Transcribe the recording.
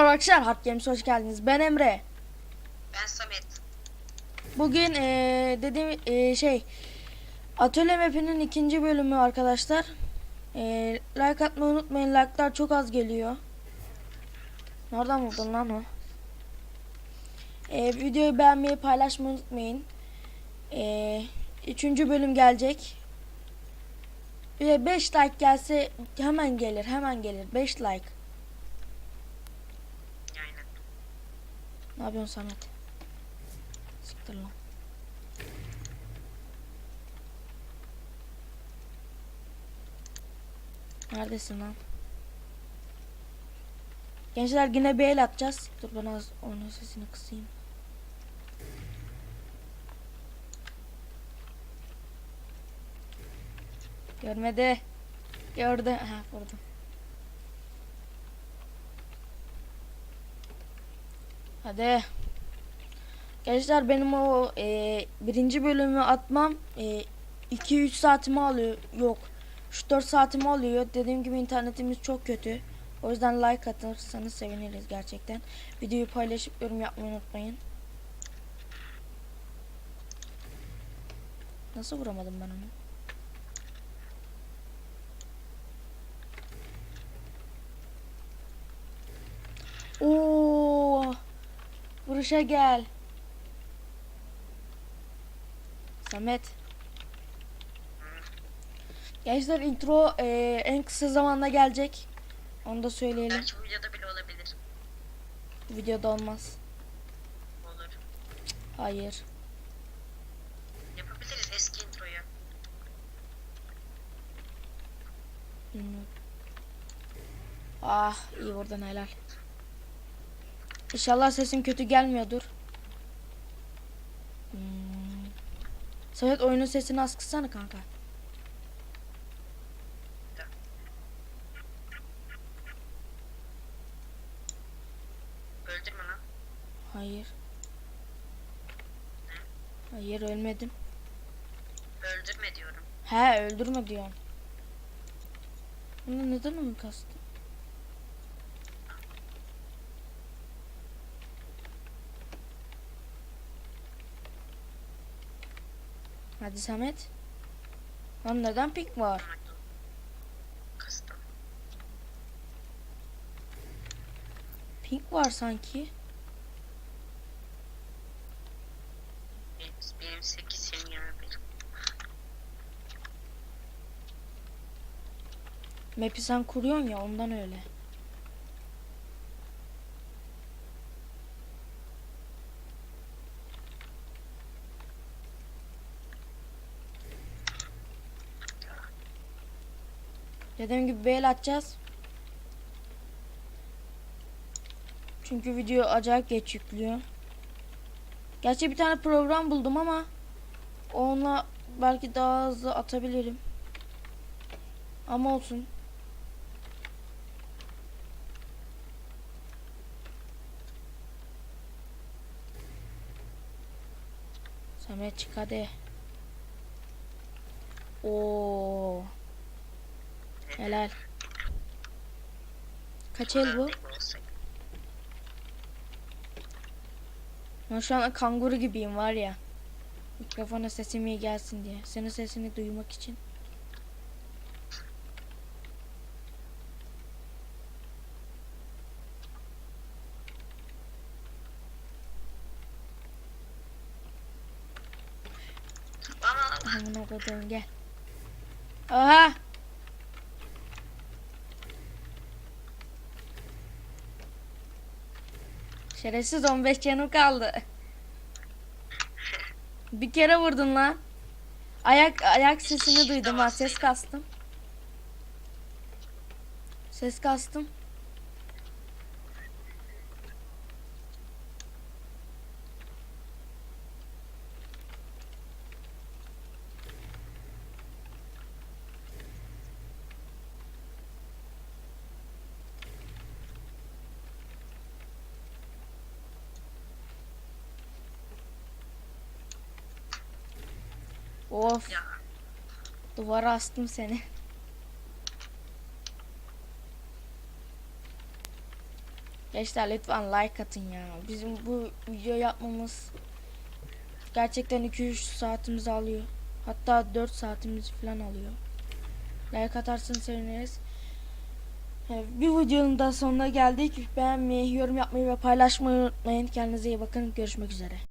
Arkadaşlar Hard Games hoş geldiniz. Ben Emre. Ben Samet. Bugün eee dediğim eee, şey Atölye Map'inin ikinci bölümü arkadaşlar. Eee like atmayı unutmayın. Like'lar çok az geliyor. Nereden buldun lan o? Eee, videoyu beğenmeyi paylaşmayı unutmayın. Eee üçüncü bölüm gelecek. Ve 5 like gelse hemen gelir. Hemen gelir. 5 like. Ne yapıyorsun Samet? Siktir lan. Neredesin lan? Gençler yine bir el atacağız. Dur ben az onun sesini kısayım. Görmedi. Gördü. Ha vurdu. Hadi. Gençler benim o e, birinci bölümü atmam 2-3 saatimi alıyor. Yok. 3-4 saatimi alıyor. Dediğim gibi internetimiz çok kötü. O yüzden like atarsanız seviniriz gerçekten. Videoyu paylaşıp yorum yapmayı unutmayın. Nasıl vuramadım ben onu? Oo! Vuruşa gel. Samet. Gençler intro eee, en kısa zamanda gelecek. Onu da söyleyelim. Belki bu videoda bile olabilir. Bu videoda olmaz. Olur. Hayır. Yapabiliriz eski introyu. Ah iyi vurdun helal. İnşallah sesim kötü gelmiyordur. Hmm. Samet oyunun sesini az kıssana kanka. Öldürme lan. Hayır. Hayır ölmedim. Öldürme diyorum. He öldürme diyorsun. Bunu neden onu kastın? Hadi Samet. Lan neden pik var? Pink var sanki. Benim, benim 8 senin 21. Map'i sen kuruyorsun ya ondan öyle. Dediğim gibi bir el atacağız. Çünkü video acayip geç yüklüyor. Gerçi bir tane program buldum ama onunla belki daha hızlı atabilirim. Ama olsun. Samet çık hadi. Oo. Helal. Kaç el bu? Ben şu an kanguru gibiyim var ya. Mikrofona sesim iyi gelsin diye. Senin sesini duymak için. Ama Amına koyduğum gel. Aha. Şerefsiz 15 canım kaldı. Bir kere vurdun lan. Ayak ayak sesini duydum ha ses kastım. Ses kastım. Of ya duvara astım seni. Gençler lütfen like atın ya. Bizim bu video yapmamız gerçekten 2-3 saatimizi alıyor. Hatta 4 saatimizi falan alıyor. Like atarsanız seviniriz. Evet, Bir videonun da sonuna geldik. Beğenmeyi, yorum yapmayı ve paylaşmayı unutmayın. Kendinize iyi bakın. Görüşmek üzere.